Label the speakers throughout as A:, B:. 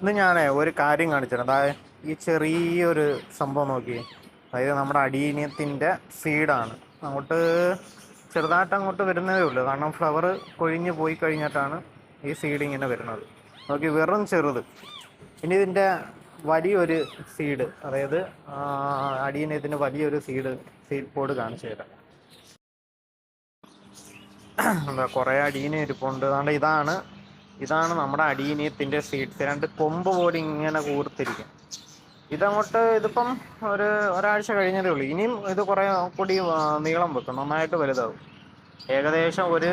A: ഇന്ന് ഞാനേ ഒരു കാര്യം കാണിച്ചിട്ടുണ്ട്. അതായത് ഈ ചെറിയൊരു സംഭവം നോക്കി അതായത് നമ്മുടെ അടീനിയത്തിന്റെ സീഡാണ്. അങ്ങോട്ട് ചെറുതായിട്ട് അങ്ങോട്ട് വരുന്നതേ ഉള്ളൂ. കാരണം ഫ്ലവർ കൊഴിഞ്ഞ് പോയി കഴിഞ്ഞിട്ടാണ് ഈ സീഡ് ഇങ്ങനെ വരുന്നത്. നോക്കി വെറും ചെറുത്. ഇനി ഇതിന്റെ വലിയൊരു സീഡ് അതായത് ആ, വലിയൊരു സീഡ് സീഡ് പോഡ് കാണിച്ചു തരാം. എന്താ കുറേ അടിയനെ ഇരിപ്പുണ്ട്. അതുകൊണ്ട് ഇതാണ് ഇതാണ് നമ്മുടെ അടീനിയത്തിന്റെ സീഡ്സ് രണ്ട് കൊമ്പ് പോലെ ഇങ്ങനെ കൂർത്തിരിക്കും. ഇതങ്ങോട്ട് ഇതിപ്പം ഒരു ഒരാഴ്ച കഴിഞ്ഞതേ ഉള്ളൂ. ഇനിയും ഇത് കുറേ കൂടി നീളം വെക്കും. നന്നായിട്ട് വലുതാവും. ഏകദേശം ഒരു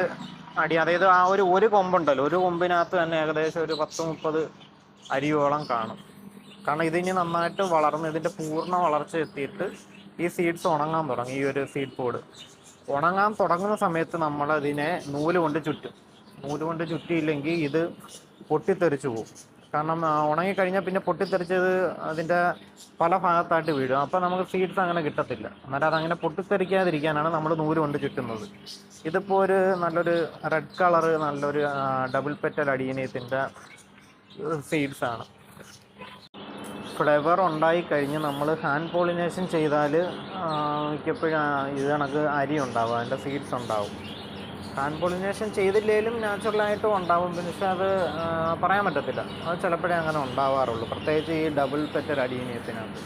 A: അടി അതായത് ആ ഒരു ഒരു കൊമ്പുണ്ടല്ലോ. ഒരു കൊമ്പിനകത്ത് തന്നെ ഏകദേശം ഒരു പത്ത് മുപ്പത് അരിയോളം കാണും. കാരണം ഇതിനി നന്നായിട്ട് വളർന്ന് ഇതിന്റെ പൂർണ വളർച്ച എത്തിയിട്ട് ഈ സീഡ്സ് ഉണങ്ങാൻ തുടങ്ങും. ഈ ഒരു സീഡ് പോഡ് ഉണങ്ങാൻ തുടങ്ങുന്ന സമയത്ത് നമ്മൾ അതിനെ നൂൽ കൊണ്ട് ചുറ്റും. നൂൽ കൊണ്ട് ചുറ്റിയില്ലെങ്കിൽ ഇത് പൊട്ടിത്തെറിച്ചു പോകും. കാരണം ഉണങ്ങിക്കഴിഞ്ഞാൽ പിന്നെ പൊട്ടിത്തെറിച്ചത് അതിന്റെ പല ഭാഗത്തായിട്ട് വീഴും. അപ്പോൾ നമുക്ക് സീഡ്സ് അങ്ങനെ കിട്ടത്തില്ല. അന്നേരം അതങ്ങനെ പൊട്ടിത്തെറിക്കാതിരിക്കാനാണ് നമ്മൾ നൂൽ കൊണ്ട് ചുറ്റുന്നത്. ഇതിപ്പോൾ ഒരു നല്ലൊരു റെഡ് കളർ നല്ലൊരു ഡബിൾ പെറ്റൽ അടിയനീയത്തിന്റെ സീഡ്സാണ് ഫ്ലവർ ഉണ്ടായി കഴിഞ്ഞ് നമ്മൾ ഹാൻഡ് പോളിനേഷൻ ചെയ്താൽ മിക്കപ്പോഴും ഇത് കണക്ക് അരി ഉണ്ടാവും. അതിന്റെ സീഡ്സ് ഉണ്ടാവും. ഹാൻഡ് പോളിനേഷൻ ചെയ്തില്ലെങ്കിലും നാച്ചുറലായിട്ടും ഉണ്ടാവും. പക്ഷെ അത് പറയാൻ പറ്റത്തില്ല. അത് ചിലപ്പോഴേ അങ്ങനെ ഉണ്ടാവാറുള്ളൂ. പ്രത്യേകിച്ച് ഈ ഡബിൾ പെറ്റർ അടിയനീയത്തിനകത്ത്.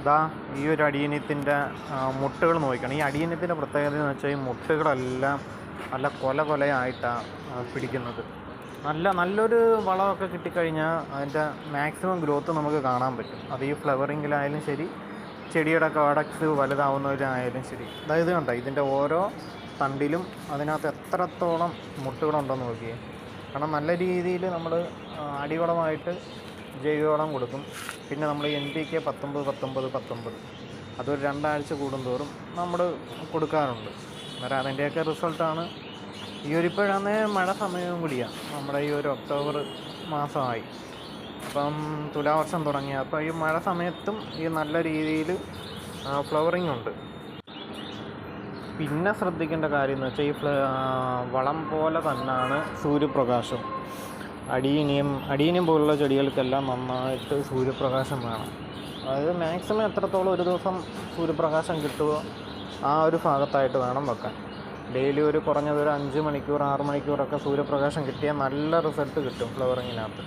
A: ഇതാ ഈ ഒരു അടിയനത്തിന്റെ മുട്ടുകൾ നോക്കണം ഈ അടിയനത്തിന്റെ പ്രത്യേകത എന്ന് വെച്ചാൽ ഈ മുട്ടുകളെല്ലാം നല്ല കൊല കൊലയായിട്ടാണ് പിടിക്കുന്നത്. നല്ല നല്ലൊരു വളമൊക്കെ കിട്ടിക്കഴിഞ്ഞാൽ അതിന്റെ മാക്സിമം ഗ്രോത്ത് നമുക്ക് കാണാൻ പറ്റും. അത് ഈ ഫ്ലവറിങ്ങിലായാലും ശരി ചെടിയുടെ കാടക്സ് വലുതാവുന്നവരായാലും ശരി. അതായത് കണ്ട ഇതിന്റെ ഓരോ തണ്ടിലും അതിനകത്ത് എത്രത്തോളം മുട്ടുകളുണ്ടെന്ന് നോക്കിയേ. കാരണം നല്ല രീതിയിൽ നമ്മൾ അടിവളമായിട്ട് ജൈവവളം കൊടുക്കും. പിന്നെ നമ്മൾ എൻ പി കെ പത്തൊമ്പത് പത്തൊമ്പത് പത്തൊമ്പത്. അതൊരു രണ്ടാഴ്ച കൂടുന്തോറും നമ്മൾ കൊടുക്കാറുണ്ട്. അന്നേരം അതിന്റെയൊക്കെ റിസൾട്ടാണ് ഈ ഒരു ഇപ്പോഴാണ് മഴ സമയവും കൂടിയാണ് നമ്മുടെ ഈ ഒരു ഒക്ടോബർ മാസമായി. അപ്പം തുലാവർഷം തുടങ്ങി. അപ്പോൾ ഈ മഴ സമയത്തും ഈ നല്ല രീതിയിൽ ഫ്ലവറിങ് ഉണ്ട്. പിന്നെ ശ്രദ്ധിക്കേണ്ട കാര്യം എന്ന് വെച്ചാൽ ഈ വളം പോലെ തന്നെയാണ് സൂര്യപ്രകാശം. അടിയിനിയും അടിയിനിയും പോലുള്ള ചെടികൾക്കെല്ലാം നന്നായിട്ട് സൂര്യപ്രകാശം വേണം. അതായത് മാക്സിമം എത്രത്തോളം ഒരു ദിവസം സൂര്യപ്രകാശം കിട്ടുമോ ആ ഒരു ഭാഗത്തായിട്ട് വേണം വെക്കാൻ. ഡെയിലി ഒരു കുറഞ്ഞത് ഒരു അഞ്ച് മണിക്കൂർ ആറ് മണിക്കൂറൊക്കെ സൂര്യപ്രകാശം കിട്ടിയാൽ നല്ല റിസൾട്ട് കിട്ടും ഫ്ലവറിങ്ങിനകത്ത്.